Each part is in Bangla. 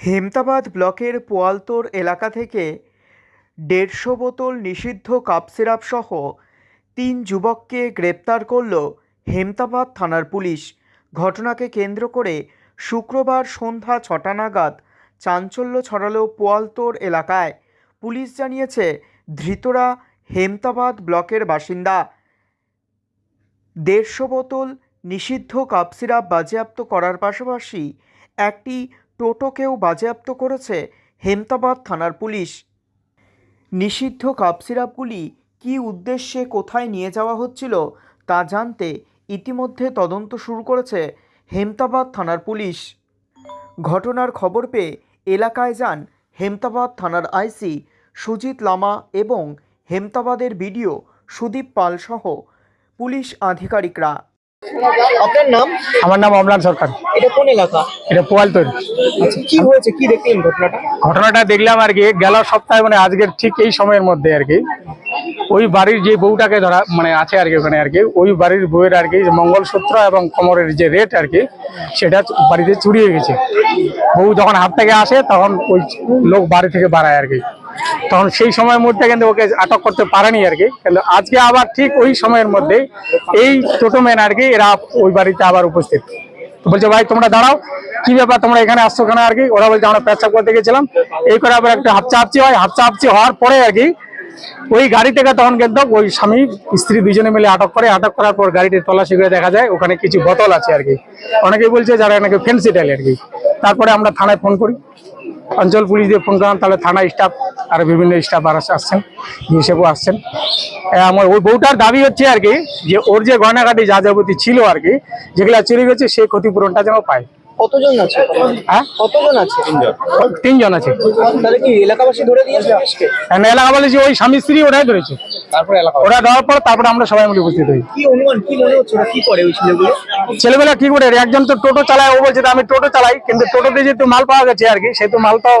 হেমতাবাদ ব্লকের পোয়ালতোড় এলাকা থেকে দেড়শো বোতল নিষিদ্ধ কাপ সিরাপ সহ তিন যুবককে গ্রেপ্তার করল হেমতাবাদ থানার পুলিশ। ঘটনাকে কেন্দ্র করে শুক্রবার সন্ধ্যা ছটা নাগাদ চাঞ্চল্য ছড়ালো পোয়ালতোড় এলাকায়। পুলিশ জানিয়েছে, ধৃতরা হেমতাবাদ ব্লকের বাসিন্দা। দেড়শো বোতল নিষিদ্ধ কাপ সিরাপ বাজেয়াপ্ত করার পাশাপাশি একটি টোটোকেও বাজেয়াপ্ত করেছে হেমতাবাদ থানার পুলিশ। নিষিদ্ধ কাপ সিরাপগুলি কী উদ্দেশ্যে কোথায় নিয়ে যাওয়া হচ্ছিল তা জানতে ইতিমধ্যে তদন্ত শুরু করেছে হেমতাবাদ থানার পুলিশ। ঘটনার খবর পেয়ে এলাকায় যান হেমতাবাদ থানার আইসি সুজিত লামা এবং হেমতাবাদের বিডিও সুদীপ পালসহ পুলিশ আধিকারিকরা। আপনার নাম? আমার নাম অমলান সরকার। এটা কোন এলাকা? এটা পোয়ালতৈর। আচ্ছা কি হয়েছে? কি দেখলেন ঘটনাটা? ঘটনাটা দেখলাম আর কি গেল সপ্তাহে মানে আজকের ঠিক এই সময়ের মধ্যে আর কি। ওই বাড়ির যে বউটাকে ধরা মানে আছে আর কি ওখানে আর কি ওই বাড়ির বউয়ের আর কি মঙ্গলসূত্র এবং কোমরের যে রেট আর কি সেটা বাড়িতে চুরি হয়ে গেছে। বউ যখন হাত থেকে আসে তখন ওই লোক বাড়ি থেকে বাড়ায় আর কি। তখন সেই সময়ের মধ্যে কিন্তু ওকে আটক করতে পারেনি আর কি। কিন্তু আজকে আবার ঠিক ওই সময়ের মধ্যে এই টোটো ম্যান আর কি এরা ওই বাড়িতে আবার উপস্থিত। বলছে, ভাই, তোমরা দাঁড়াও। কি ব্যাপার? তোমরা এখানে আসছো কেন আর কি? ওরা বলছে, আমরা পেশাব করতে গেছিলাম। এই করে আবার একটা হাফচি হয়। হাফচি হওয়ার পরে আর কি ওই গাড়ি থেকে তখন কিন্তু ওই স্বামী, স্ত্রী দুজনে মিলে আটক করে। আটক করার পর গাড়িটি তল্লাশি করে দেখা যায়, ওখানে কিছু বোতল আছে আর কি। অনেকেই বলছে, যারা নাকি ফেন্সি ডালে আর কি। তারপরে আমরা থানায় ফোন করি। অঞ্চল পুলিশ দিয়ে ফোন করলাম, তাহলে থানা স্টাফ আর বিভিন্ন স্টাফ আর আসছেন হিসেবেও আসছেন। আমার ওই বউটার দাবি হচ্ছে আর কি যে ওর যে গয়নাঘাটি যা যাবতীয় ছিল আর কি যেগুলা চুরি গেছে সেই ক্ষতিপূরণটা যেন পায়। কতজন আছে? হ্যাঁ? কতজন আছে? তিনজন। আছে। তাহলে কি এলাকাবাসী ধরে দিয়েছে পুলিশকে And এলাকা বলে যে ওই স্বামী স্ত্রী ওটাই ধরেছে। তারপরে এলাকা ওরা দেওয়ার পর তারপরে আমরা সবাই মিলে উপস্থিত হই। কি অনুমান কি মনে হচ্ছে ওরা কি করে ওই ছেলেগুলো? ছেলেবেলা কি করে একজন তো টোটো চালায় ও বলছে আমি টোটো চালাই কিন্তু টোটোতে যেহেতু মাল পাওয়া গেছে আর কি সেহেতু মালটাও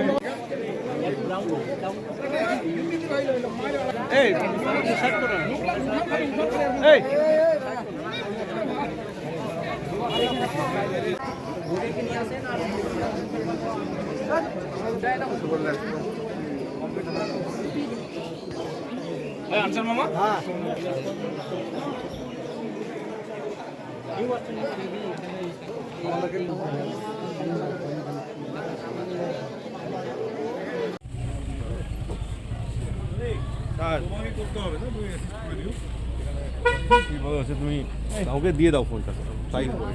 আনসার মামা হ্যাঁ আর তোমাকে করতে হবে না তুমি অ্যাসিস্ট করে দিও বিপদ আছে তুমি কাউকে দিয়ে দাও ফোনটা তাই করে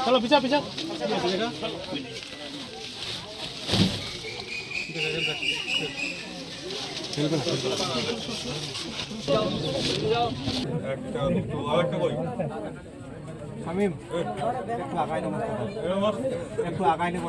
चलो पीछा पीछा আমি একটু আগাই নেব একটু আগাই নেব